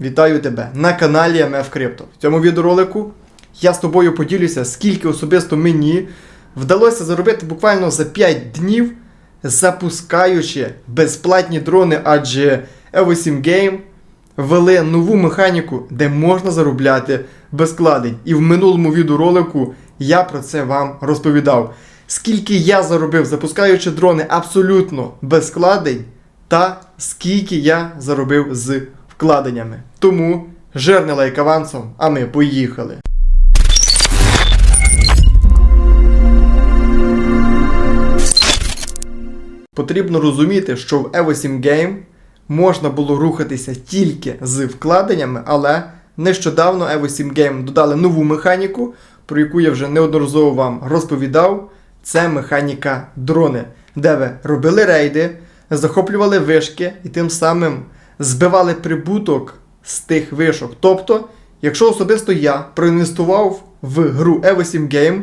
Вітаю тебе на каналі MF Crypto. В цьому відеоролику я з тобою поділюся, скільки особисто мені вдалося заробити буквально за 5 днів, запускаючи безплатні дрони, адже Evo7 Game ввели нову механіку, де можна заробляти без вкладень. І в минулому відеоролику я про це вам розповідав. Скільки я заробив, запускаючи дрони абсолютно без вкладень, та скільки я заробив з вкладеннями. Тому жирний лайк авансом, а ми поїхали. Потрібно розуміти, що в Evo 7 Game можна було рухатися тільки з вкладеннями, але нещодавно Evo 7 Game додали нову механіку, про яку я вже неодноразово вам розповідав. Це механіка дрони, де ви робили рейди, захоплювали вишки і тим самим збивали прибуток з тих вишок. Тобто, якщо особисто я проінвестував в гру Evo 7 Game,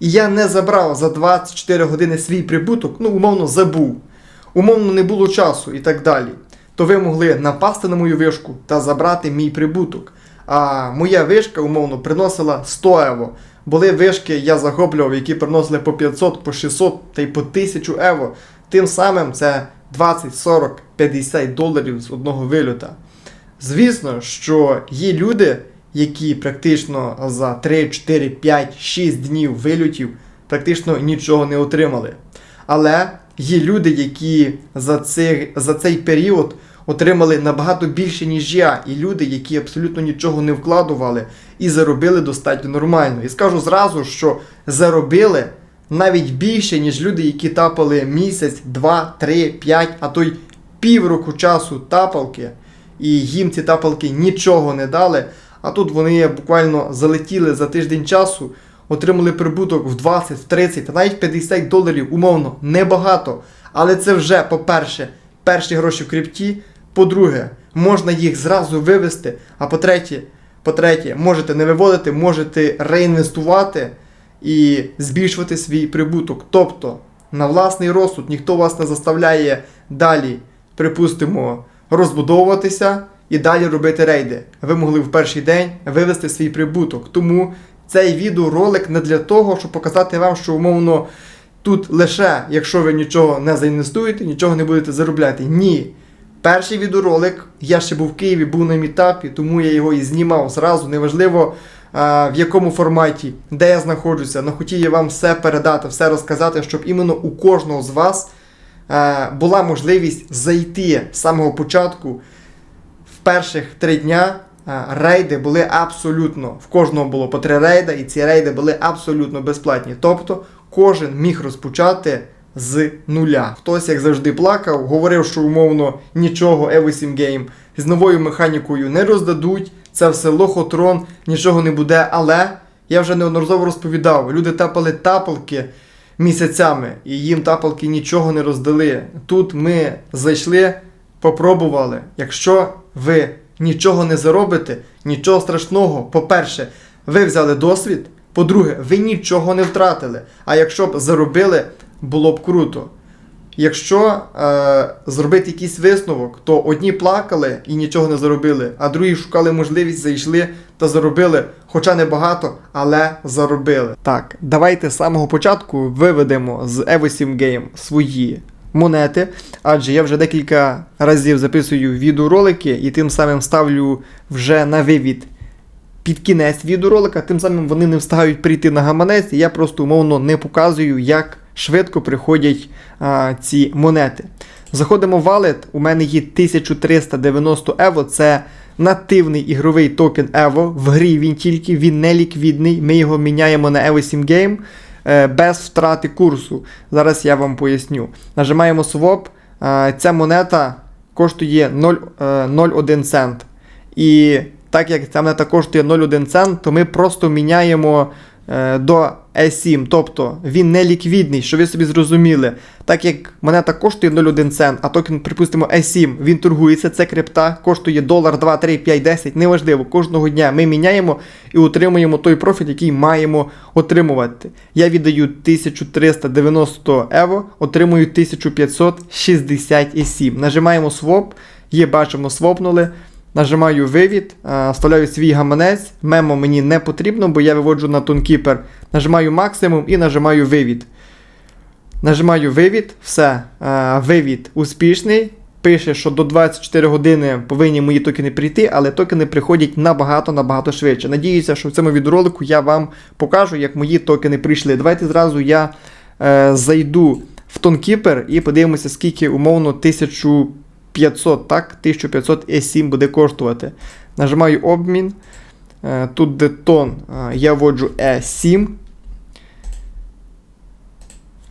і я не забрав за 24 години свій прибуток, ну, умовно, забув, умовно не було часу і так далі, то ви могли напасти на мою вишку та забрати мій прибуток. А моя вишка, умовно, приносила 100 ево. Були вишки, я захоплював, які приносили по 500, по 600 та й по 1000 ево. Тим самим це 20, 40, 50 доларів з одного вильота. Звісно, що є люди, які практично за 3, 4, 5, 6 днів вильотів практично нічого не отримали. Але є люди, які за цей, за цей період отримали набагато більше, ніж я, і люди, які абсолютно нічого не вкладували і заробили достатньо нормально. І скажу зразу, що заробили навіть більше, ніж люди, які тапали місяць, два, три, п'ять, а то й півроку часу тапалки, і їм ці тапалки нічого не дали. А тут вони буквально залетіли за тиждень часу, отримали прибуток в 20, в 30 та навіть 50 доларів, умовно, небагато. Але це вже, по-перше, перші гроші в крипті. По-друге, можна їх зразу вивести. А по-третє, по-третє, можете не виводити, можете реінвестувати і збільшувати свій прибуток. Тобто, на власний розсуд ніхто вас не заставляє далі, припустимо, розбудовуватися і далі робити рейди. Ви могли в перший день вивести свій прибуток. Тому цей відеоролик не для того, щоб показати вам, що умовно тут лише, якщо ви нічого не заінвестуєте, нічого не будете заробляти. Ні. Перший відеоролик, я ще був в Києві, був на мітапі, тому я його і знімав зразу. Неважливо в якому форматі, де я знаходжуся. Но хотів я вам все передати, все розказати, щоб іменно у кожного з вас була можливість зайти з самого початку. В перших три дня рейди були абсолютно, в кожного було по три рейда, і ці рейди були абсолютно безплатні. Тобто кожен міг розпочати з нуля. Хтось, як завжди, плакав, говорив, що умовно нічого 7 Game з новою механікою не роздадуть. Це все лохотрон, нічого не буде. Але я вже неодноразово розповідав, люди тапали тапалки місяцями, і їм тапалки нічого не роздали. Тут ми зайшли, попробували. Якщо ви нічого не заробите, нічого страшного, по-перше, ви взяли досвід. По-друге, ви нічого не втратили. А якщо б заробили, було б круто. Якщо е, зробити якийсь висновок, то одні плакали і нічого не заробили, а другі шукали можливість, зайшли та заробили, хоча не багато, але заробили. Так, давайте з самого початку виведемо з Evo 7 Game свої монети, адже я вже декілька разів записую відеоролики і тим самим ставлю вже на вивід під кінець відеоролика, тим самим вони не встигають прийти на гаманець, і я просто умовно не показую, як швидко приходять а, ці монети. Заходимо в Wallet, у мене є 1390 Evo, це нативний ігровий токен Evo. В грі він тільки, він не ліквідний. Ми його міняємо на Evo 7 Game е, без втрати курсу. Зараз я вам поясню. Нажимаємо Swap. Ця монета коштує 0,1 е, цент. І так як ця монета коштує 0,1 цент, то ми просто міняємо до E7, тобто він не ліквідний, що ви собі зрозуміли. Так як монета коштує 0,1 цент, а токен, припустимо, E7, він торгується, це крипта, коштує долар, 2, 3, 5, 10, неважливо, кожного дня ми міняємо і отримуємо той профіт, який маємо отримувати. Я віддаю 1390 ево, отримую 1567. Нажимаємо своп, є, бачимо, свопнули. Нажимаю вивід, е, вставляю свій гаманець. Мемо мені не потрібно, бо я виводжу на тонкіпер. Нажимаю максимум і нажимаю вивід. Нажимаю вивід, все, е, вивід успішний. Пише, що до 24 години повинні мої токени прийти, але токени приходять набагато-набагато швидше. Надіюся, що в цьому відеоролику я вам покажу, як мої токени прийшли. Давайте зразу я е, зайду в тонкіпер і подивимося, скільки умовно 1500, так? 1500 E7 буде коштувати. Нажимаю обмін. Е, тут де тон, е, я вводжу E7.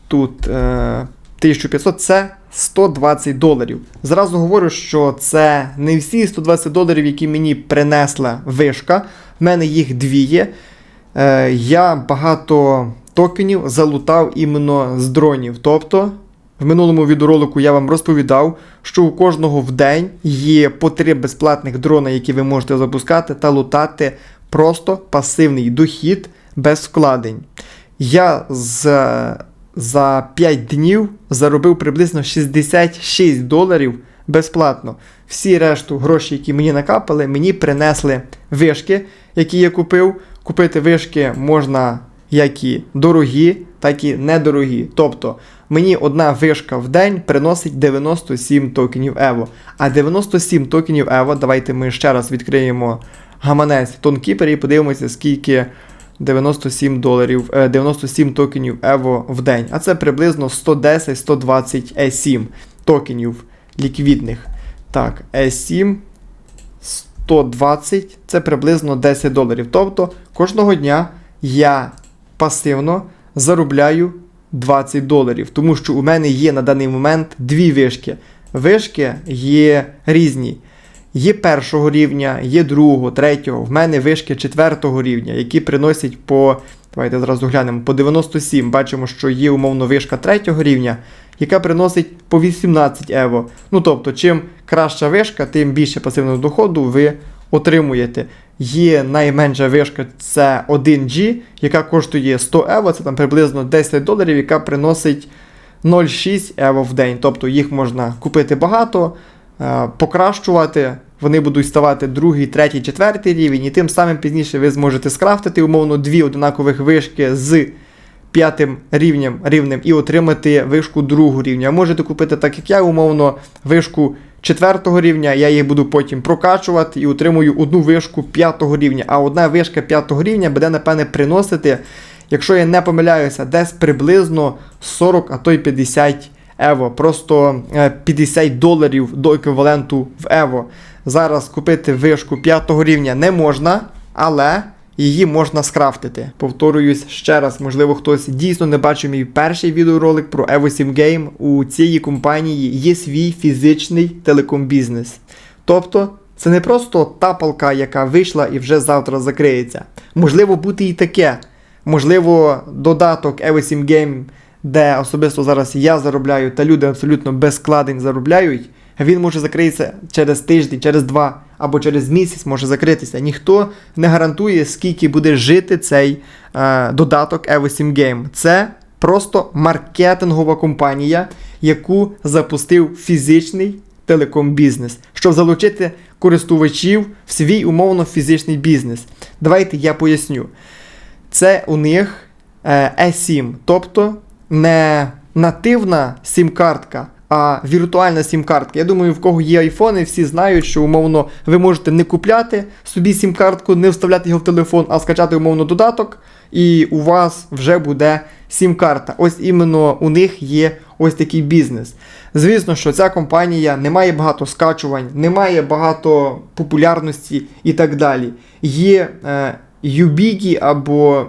Тут е, 1500 це 120 доларів. Зразу говорю, що це не всі 120 доларів, які мені принесла вишка. В мене їх дві є. Е, я багато токенів залутав іменно з дронів. Тобто, в минулому відеоролику я вам розповідав, що у кожного в день є по три безплатних дрона, які ви можете запускати та лутати просто пасивний дохід без вкладень. Я з, за 5 днів заробив приблизно 66 доларів безплатно. Всі решту гроші, які мені накапали, мені принесли вишки, які я купив. Купити вишки можна як і дорогі, так і недорогі. Тобто мені одна вишка в день приносить 97 токенів Evo. А 97 токенів Evo, давайте ми ще раз відкриємо гаманець Тонкіпер і подивимося, скільки 97 доларів, е, 97 токенів Evo в день. А це приблизно 110-120 E7 токенів ліквідних. Так, E7 120 це приблизно 10 доларів. Тобто кожного дня я пасивно заробляю 20 доларів, тому що у мене є на даний момент дві вишки. Вишки є різні. Є першого рівня, є другого, третього. В мене вишки четвертого рівня, які приносять по. Давайте зразу глянемо, по 97. Бачимо, що є умовно вишка третього рівня, яка приносить по 18 ево. Ну тобто, чим краща вишка, тим більше пасивного доходу ви отримуєте. Є найменша вишка це 1G, яка коштує 100 ево, це там приблизно 10 доларів, яка приносить 0,6 ево в день. Тобто їх можна купити багато, е, покращувати. Вони будуть ставати другий, третій, четвертий рівень, і тим самим пізніше ви зможете скрафтити умовно дві однакових вишки з п'ятим рівнем рівнем і отримати вишку другого рівня. Можете купити, так як я, умовно, вишку четвертого рівня, я її буду потім прокачувати і отримую одну вишку п'ятого рівня. А одна вишка п'ятого рівня буде, напевне, приносити, якщо я не помиляюся, десь приблизно 40, а то й 50 ево. Просто е, 50 доларів до еквіваленту в ево. Зараз купити вишку п'ятого рівня не можна, але її можна скрафтити. Повторююсь ще раз, можливо, хтось дійсно не бачив мій перший відеоролик про Evo 7 Game. У цієї компанії є свій фізичний телеком-бізнес. Тобто, це не просто тапалка, яка вийшла і вже завтра закриється. Можливо, бути і таке. Можливо, додаток Evo 7 Game, де особисто зараз я заробляю, та люди абсолютно без складень заробляють. Він може закритися через тиждень, через два або через місяць може закритися. Ніхто не гарантує, скільки буде жити цей е, додаток Evo 7 Game. Це просто маркетингова компанія, яку запустив фізичний телеком-бізнес, щоб залучити користувачів в свій умовно фізичний бізнес. Давайте я поясню. Це у них е, E7, тобто не нативна сім-картка, а віртуальна сім-картка. Я думаю, в кого є айфони, всі знають, що умовно ви можете не купляти собі сім-картку, не вставляти його в телефон, а скачати умовно додаток, і у вас вже буде сім-карта. Ось іменно у них є ось такий бізнес. Звісно, що ця компанія не має багато скачувань, не має багато популярності і так далі. Є е, Юбігі або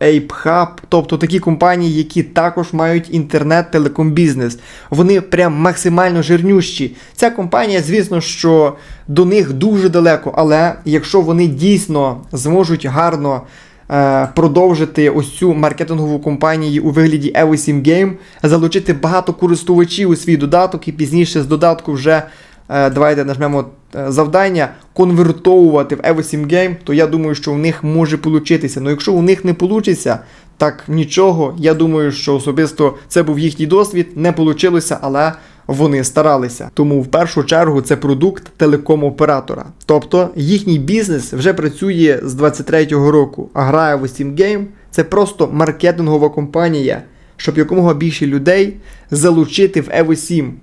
ApeHub, тобто такі компанії, які також мають інтернет-телеком-бізнес. Вони прям максимально жирнющі. Ця компанія, звісно, що до них дуже далеко, але якщо вони дійсно зможуть гарно е, продовжити ось цю маркетингову компанію у вигляді Evo 7 Game, залучити багато користувачів у свій додаток і пізніше з додатку вже. Е, Давайте нажмемо е, завдання конвертовувати в Evo 7 Game, то я думаю, що у них може получитися. Ну якщо у них не вийде, так нічого. Я думаю, що особисто це був їхній досвід, не вийшло, але вони старалися. Тому в першу чергу це продукт телеком-оператора. Тобто їхній бізнес вже працює з 23-го року, а грає в Steam Game це просто маркетингова компанія, щоб якомога більше людей залучити в Evo 7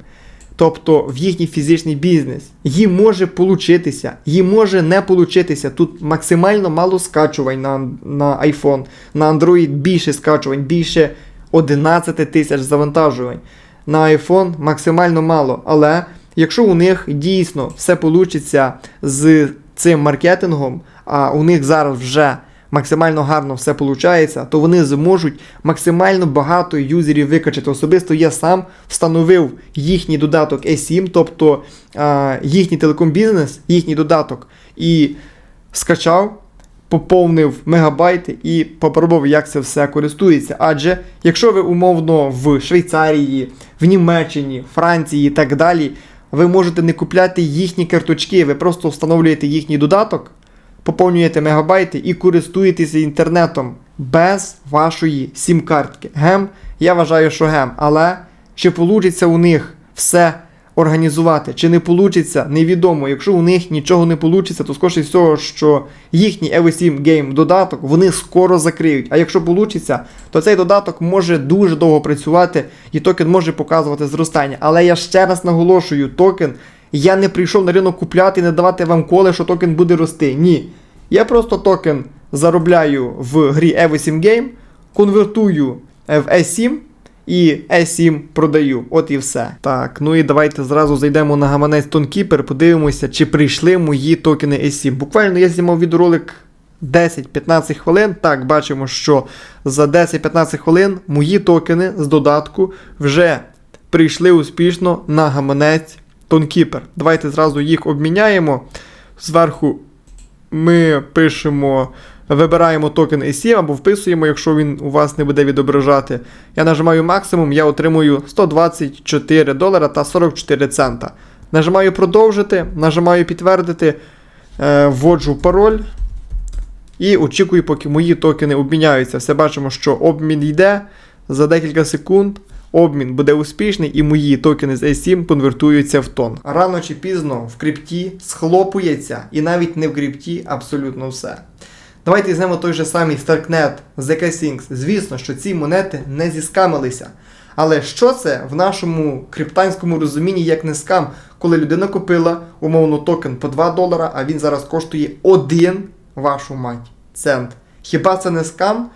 тобто в їхній фізичний бізнес. Їм може получитися, їм може не получитися. Тут максимально мало скачувань на, на iPhone, на Android більше скачувань, більше 11 тисяч завантажувань. На iPhone максимально мало. Але якщо у них дійсно все получиться з цим маркетингом, а у них зараз вже максимально гарно все виходить, то вони зможуть максимально багато юзерів викачати. Особисто я сам встановив їхній додаток E7, тобто а, їхній телеком-бізнес, їхній додаток, і скачав. Поповнив мегабайти і попробував, як це все користується. Адже якщо ви умовно в Швейцарії, в Німеччині, Франції і так далі, ви можете не купляти їхні карточки, ви просто встановлюєте їхній додаток, поповнюєте мегабайти і користуєтеся інтернетом без вашої сім-картки. Гем, я вважаю, що гем. Але чи вийде у них все організувати, чи не вийде, невідомо. Якщо у них нічого не вийде, то скоріше всього, що їхній Evo 7 Game додаток вони скоро закриють. А якщо вийде, то цей додаток може дуже довго працювати і токен може показувати зростання. Але я ще раз наголошую, токен. Я не прийшов на ринок купляти і не давати вам коле, що токен буде рости. Ні. Я просто токен заробляю в грі Evo 7 Game, конвертую в E7 і E7 продаю. От і все. Так, ну і давайте зразу зайдемо на гаманець Тонкіпер, подивимося, чи прийшли мої токени E7. Буквально я знімав відеоролик 10-15 хвилин. Так, бачимо, що за 10-15 хвилин мої токени з додатку вже прийшли успішно на гаманець Тонкіпер. Давайте зразу їх обміняємо. Зверху ми пишемо, вибираємо токен E7 або вписуємо, якщо він у вас не буде відображати. Я нажимаю максимум, я отримую 124 долара та 44 цента. Нажимаю продовжити, нажимаю підтвердити, е, вводжу пароль. І очікую, поки мої токени обміняються. Все бачимо, що обмін йде за декілька секунд. Обмін буде успішний, і мої токени з A7 конвертуються в тон. Рано чи пізно в крипті схлопується, і навіть не в крипті абсолютно все. Давайте візьмемо той же самий Starknet, ZK Syncs. Звісно, що ці монети не зіскамилися. Але що це в нашому криптанському розумінні як не скам, коли людина купила умовно токен по 2 долара, а він зараз коштує 1 вашу мать цент. Хіба це не скам?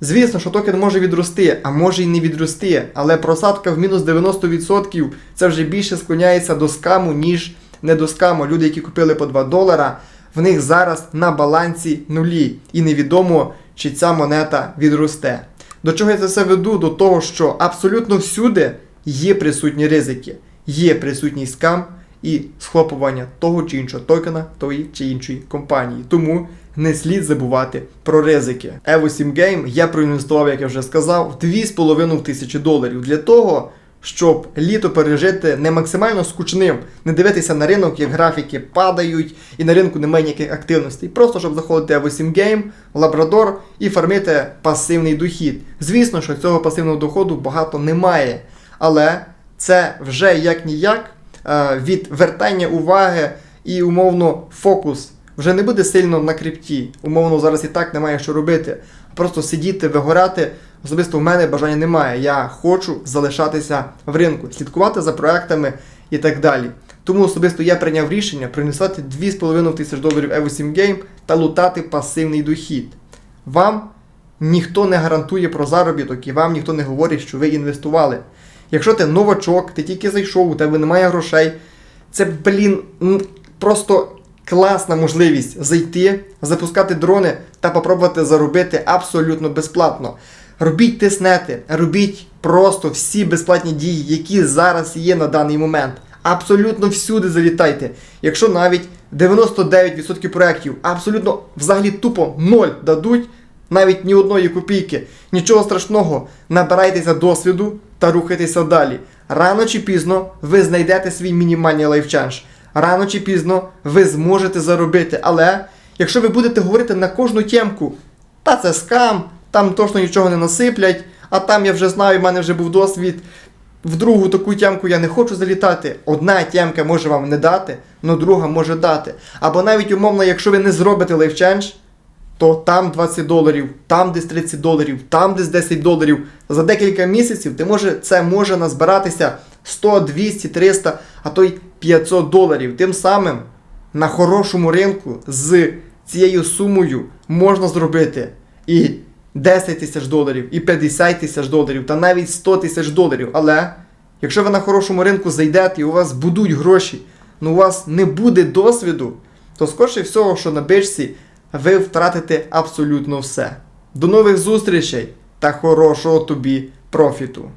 Звісно, що токен може відрости, а може й не відрости, але просадка в мінус 90% це вже більше склоняється до скаму, ніж не до скаму. Люди, які купили по 2 долара, в них зараз на балансі нулі. І невідомо, чи ця монета відросте. До чого я це все веду? До того, що абсолютно всюди є присутні ризики, є присутній скам і схлопування того чи іншого токена тої чи іншої компанії. Тому не слід забувати про ризики. Evo 7 Game я проінвестував, як я вже сказав, в 2,5 тисячі доларів для того, щоб літо пережити не максимально скучним, не дивитися на ринок, як графіки падають, і на ринку немає ніяких активностей. Просто щоб заходити в Evo 7 Game, Labrador і фармити пасивний дохід. Звісно, що цього пасивного доходу багато немає, але це вже як ніяк е, від вертання уваги і умовно фокус вже не буде сильно на крипті. Умовно, зараз і так немає що робити. Просто сидіти, вигорати. Особисто в мене бажання немає. Я хочу залишатися в ринку, слідкувати за проектами і так далі. Тому особисто я прийняв рішення принесати 2,5 тисяч доларів Evo 7 Game та лутати пасивний дохід. Вам ніхто не гарантує про заробіток і вам ніхто не говорить, що ви інвестували. Якщо ти новачок, ти тільки зайшов, у тебе немає грошей, це, блін, просто класна можливість зайти, запускати дрони та попробувати заробити абсолютно безплатно. Робіть тиснети, робіть просто всі безплатні дії, які зараз є на даний момент. Абсолютно всюди залітайте. Якщо навіть 99% проєктів абсолютно взагалі тупо ноль дадуть, навіть ні одної копійки, нічого страшного, набирайтеся досвіду та рухайтеся далі. Рано чи пізно ви знайдете свій мінімальний лайфчанж рано чи пізно ви зможете заробити. Але якщо ви будете говорити на кожну тємку, та це скам, там точно нічого не насиплять, а там я вже знаю, в мене вже був досвід. в другу таку тямку я не хочу залітати. Одна тямка може вам не дати, але друга може дати. Або навіть умовно, якщо ви не зробите лайфчендж, то там 20 доларів, там десь 30 доларів, там десь 10 доларів. За декілька місяців ти може, це може назбиратися 100, 200, 300, а то й 500 доларів. Тим самим на хорошому ринку з цією сумою можна зробити і 10 тисяч доларів, і 50 тисяч доларів, та навіть 100 тисяч доларів. Але якщо ви на хорошому ринку зайдете і у вас будуть гроші, але у вас не буде досвіду, то скорше всього, що на бичці ви втратите абсолютно все. До нових зустрічей та хорошого тобі профіту!